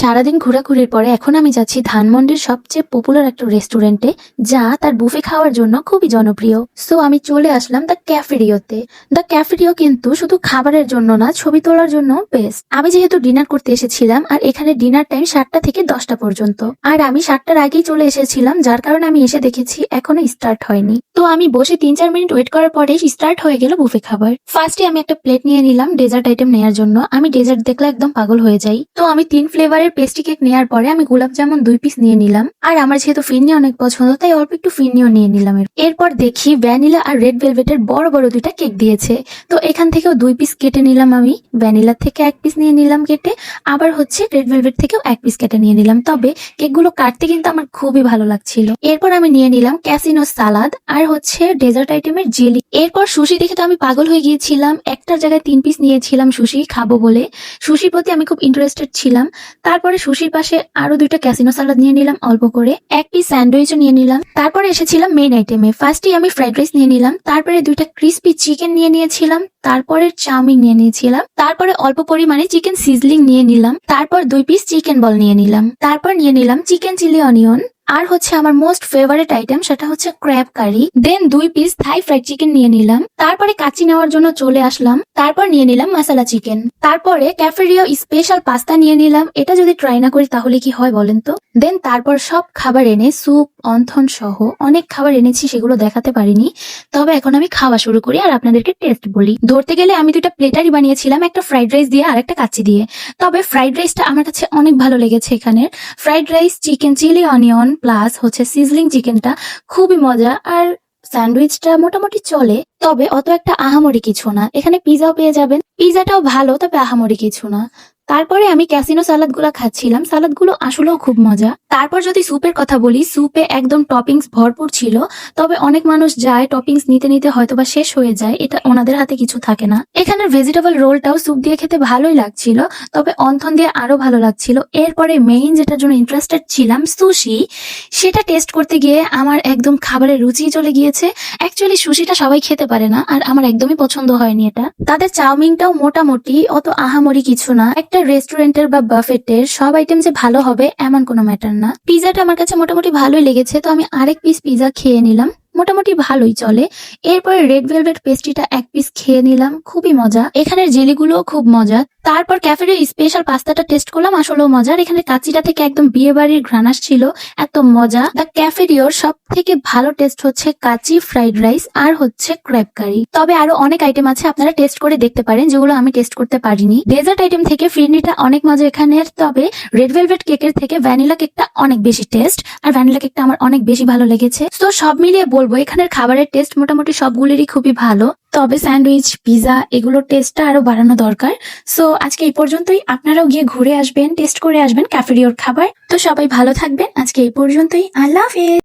সারাদিন ঘোরাঘুরির পরে এখন আমি যাচ্ছি ধানমন্ডির সবচেয়ে পপুলার একটা রেস্টুরেন্টে যা তার বুফে খাওয়ার জন্য খুবই জনপ্রিয়। সো আমি চলে আসলাম দ্য ক্যাফেরিওতে দ্য ক্যাফেরিও কিন্তু শুধু খাবারের জন্য না, ছবি তোলার জন্য বেস্ট আমি যেহেতু ডিনার করতে এসেছিলাম, আর এখানে ডিনার টাইম সাতটা থেকে দশটা পর্যন্ত। আর আমি সাতটার আগেই চলে এসেছিলাম, যার কারণে আমি এসে দেখেছি এখনও স্টার্ট হয়নি। তো আমি বসে তিন চার মিনিট ওয়েট করার পরে স্টার্ট হয়ে গেল বুফে খাবার। ফার্স্টে আমি একটা প্লেট নিয়ে নিলাম ডেজার্ট আইটেম নেওয়ার জন্য। আমি ডেজার্ট দেখলে একদম পাগল হয়ে যাই। তো আমি তিন ফ্লেভারের পেস্ট্রি কেক নেওয়ার পরে আমি গোলাপ জামুন দুই পিস নিয়ে নিলাম। আর আমার যেহেতু ফিরনি অনেক পছন্দ, তাই অল্প একটু ফিরনিও নিয়ে নিলাম। এরপর দেখি ভ্যানিলা আর রেড ভেলভেটের বড় বড় দুইটা কেক দিয়েছে। তো এখান থেকেও দুই পিস কেটে নিলাম আমি। ভ্যানিলা থেকে এক পিস নিয়ে নিলাম কেটে। আবার হচ্ছে রেড ভেলভেট থেকেও এক পিস কেটে নিয়ে নিলাম। তবে কেকগুলো কাটতে কিন্তু আমার খুবই ভালো লাগছিল। এরপর আমি নিয়ে নিলাম ক্যাসিনো সালাদ আর হচ্ছে ডেজার্ট আইটেমের জেলি এরপর সুশি দেখে তো আমি পাগল হয়ে গিয়েছিলাম। একটার জায়গায় তিন পিস নিয়েছিলাম সুশি খাব বলে। সুশির প্রতি আমি খুব ইন্টারেস্টেড ছিলাম। তারপরে সুশির পাশে আরও দুইটা ক্যাসিনো সালাদ নিয়ে নিলাম, অল্প করে। এক পিস স্যান্ডউইচও নিয়ে নিলাম। তারপরে এসেছিলাম মেন আইটেমে ফার্স্টে আমি ফ্রাইড রাইস নিয়ে নিলাম। তারপরে দুইটা ক্রিস্পি চিকেন নিয়ে নিয়েছিলাম। তারপরে চাউমিন নিয়ে নিয়েছিলাম। তারপরে অল্প পরিমাণে চিকেন সিজলিং নিয়ে নিলাম। তারপর দুই পিস চিকেন বল নিয়ে নিলাম। তারপর নিয়ে নিলাম চিকেন চিলি অনিয়ন আর হচ্ছে আমার মোস্ট ফেভারিট আইটেম সেটা হচ্ছে ক্র্যাব কারি দেন দুই পিস থাই ফ্রাইড চিকেন নিয়ে নিলাম। তারপরে কাচি নেওয়ার জন্য চলে আসলাম। তারপর নিয়ে নিলাম মশলা চিকেন তারপরে ক্যাফেরিও স্পেশাল পাস্তা নিয়ে নিলাম। এটা যদি ট্রাই না করি তাহলে কি হয় বলেন তো? দেন তারপর সব খাবার এনে স্যুপ অন্থন সহ অনেক খাবার এনেছি সেগুলো দেখাতে পারিনি। তবে এখন আমি খাওয়া শুরু করি আর আপনাদেরকে টেস্ট বলি। ধরতে গেলে আমি দুটা প্লেটারই বানিয়েছিলাম, একটা ফ্রাইড রাইস দিয়ে আর একটা কাচ্চি দিয়ে। তবে ফ্রাইড রাইসটা আমার কাছে অনেক ভালো লেগেছে এখানে fried rice chicken chilli onion plus হচ্ছে সিজলিং চিকেনটা খুবই মজা আর স্যান্ডউইচটা মোটামুটি চলে, তবে অত একটা আহামরি কিছু না। এখানে পিজাও পেয়ে যাবেন। পিজাটাও ভালো, তবে আহামরি কিছু না। তারপরে আমি ক্যাসিনো সালাদগুলা খাচ্ছিলাম। সালাদগুলো আসলেও খুব মজা। তারপর যদি স্যুপের কথা বলি, স্যুপে একদম টপিংস ভরপুর ছিল। তবে অনেক মানুষ যায়, টপিংস নিতে নিতে হয়তো বা শেষ হয়ে যায়। এটা ওনাদের হাতে কিছু থাকে না। এখানের ভেজিটেবল রোলটাও স্যুপ দিয়ে খেতে ভালোই লাগছিল, তবে অন্থন দিয়ে আরও ভালো লাগছিল। এরপরে মেইন যেটার জন্য ইন্টারেস্টেড ছিলাম, সুশি। সেটা টেস্ট করতে গিয়ে আমার একদম খাবারের রুচি চলে গিয়েছে। অ্যাকচুয়ালি সুশিটা সবাই খেতে পারে না, আর আমার একদমই পছন্দ হয়নি এটা। তাদের চাউমিনটাও মোটামুটি, অত আহামরি কিছু না। একটা রেস্টুরেন্টের বা বাফেটের সব আইটেম যে ভালো হবে, এমন কোনো ম্যাটার না। পিজাটা আমার কাছে মোটামুটি ভালোই লেগেছে, তো আমি আরেক পিস পিজা খেয়ে নিলাম। মোটামুটি ভালোই চলে। এরপরে রেড ভেলভেট পেস্ট্রিটা এক পিস খেয়ে নিলাম, খুবই মজা। এখানের জেলিগুলোও খুব মজা। তারপর ক্যাফের স্পেশাল পাস্তাটা টেস্ট করলাম, আসলেও মজার এখানে কাচিটা থেকে একদম বিয়ে বাড়ির ঘ্রানাস ছিল এত মজা। দ্য ক্যাফেরিওর সব থেকে ভালো টেস্ট হচ্ছে কাচি ফ্রাইড রাইস আর হচ্ছে ক্র্যাব কারি তবে আরও অনেক আইটেম আছে, আপনারা টেস্ট করে দেখতে পারেন, যেগুলো আমি টেস্ট করতে পারিনি। ডেজার্ট আইটেম থেকে ফিরনিটা অনেক মজা এখানের, তবে রেড ভেলভেট কেকের থেকে ভ্যানিলা কেকটা অনেক বেশি টেস্ট আর ভ্যানিলা কেকটা আমার অনেক বেশি ভালো লেগেছে। তো সব মিলিয়ে বলব এখানের খাবারের টেস্ট মোটামুটি সবগুলিরই খুবই ভালো। তবে স্যান্ডউইচ, পিজা, এগুলোর টেস্টটা আরও বাড়ানো দরকার। সো আজকে এই পর্যন্তই। আপনারাও গিয়ে ঘুরে আসবেন টেস্ট করে আসবেন ক্যাফেরিওর খাবার। তো সবাই ভালো থাকবেন। আজকে এই পর্যন্তই। আল্লাহ হাফেজ।